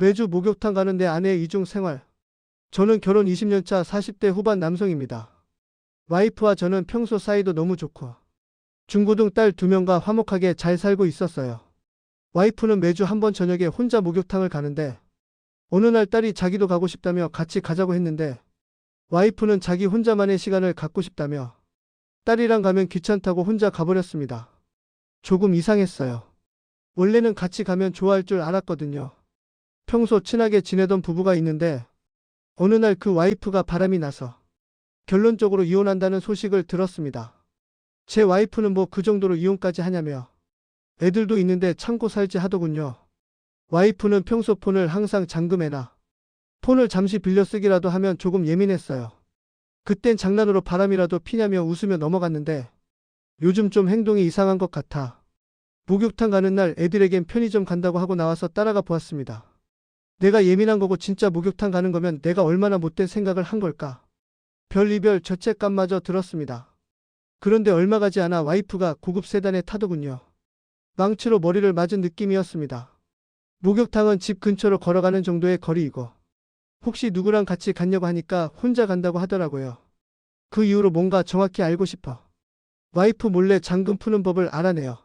매주 목욕탕 가는데 아내의 이중 생활. 저는 결혼 20년 차 40대 후반 남성입니다. 와이프와 저는 평소 사이도 너무 좋고 중고등 딸 두 명과 화목하게 잘 살고 있었어요. 와이프는 매주 한 번 저녁에 혼자 목욕탕을 가는데 어느 날 딸이 자기도 가고 싶다며 같이 가자고 했는데 와이프는 자기 혼자만의 시간을 갖고 싶다며 딸이랑 가면 귀찮다고 혼자 가버렸습니다. 조금 이상했어요. 원래는 같이 가면 좋아할 줄 알았거든요. 평소 친하게 지내던 부부가 있는데 어느 날 그 와이프가 바람이 나서 결론적으로 이혼한다는 소식을 들었습니다. 제 와이프는 뭐 그 정도로 이혼까지 하냐며 애들도 있는데 참고 살지 하더군요. 와이프는 평소 폰을 항상 잠금해놔. 폰을 잠시 빌려 쓰기라도 하면 조금 예민했어요. 그땐 장난으로 바람이라도 피냐며 웃으며 넘어갔는데 요즘 좀 행동이 이상한 것 같아. 목욕탕 가는 날 애들에겐 편의점 간다고 하고 나와서 따라가 보았습니다. 내가 예민한 거고 진짜 목욕탕 가는 거면 내가 얼마나 못된 생각을 한 걸까. 별이별 죄책감마저 들었습니다. 그런데 얼마 가지 않아 와이프가 고급 세단에 타더군요. 망치로 머리를 맞은 느낌이었습니다. 목욕탕은 집 근처로 걸어가는 정도의 거리이고 혹시 누구랑 같이 갔냐고 하니까 혼자 간다고 하더라고요. 그 이후로 뭔가 정확히 알고 싶어. 와이프 몰래 잠금 푸는 법을 알아내요.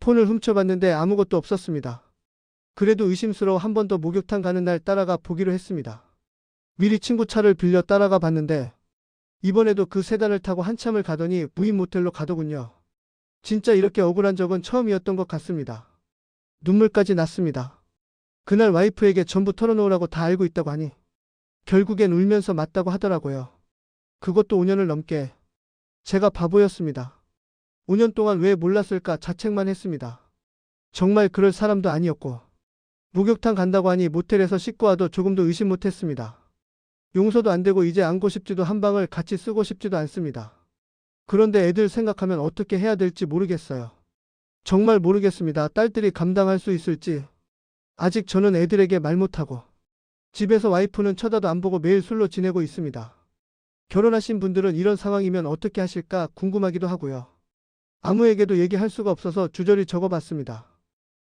폰을 훔쳐봤는데 아무것도 없었습니다. 그래도 의심스러워 한 번 더 목욕탕 가는 날 따라가 보기로 했습니다. 미리 친구 차를 빌려 따라가 봤는데 이번에도 그 세단을 타고 한참을 가더니 무인 모텔로 가더군요. 진짜 이렇게 억울한 적은 처음이었던 것 같습니다. 눈물까지 났습니다. 그날 와이프에게 전부 털어놓으라고 다 알고 있다고 하니 결국엔 울면서 맞다고 하더라고요. 그것도 5년을 넘게 제가 바보였습니다. 5년 동안 왜 몰랐을까 자책만 했습니다. 정말 그럴 사람도 아니었고 목욕탕 간다고 하니 모텔에서 씻고 와도 조금도 의심 못했습니다. 용서도 안 되고 이제 안고 싶지도 한 방을 같이 쓰고 싶지도 않습니다. 그런데 애들 생각하면 어떻게 해야 될지 모르겠어요. 정말 모르겠습니다. 딸들이 감당할 수 있을지. 아직 저는 애들에게 말 못하고 집에서 와이프는 쳐다도 안 보고 매일 술로 지내고 있습니다. 결혼하신 분들은 이런 상황이면 어떻게 하실까 궁금하기도 하고요. 아무에게도 얘기할 수가 없어서 주저리 적어봤습니다.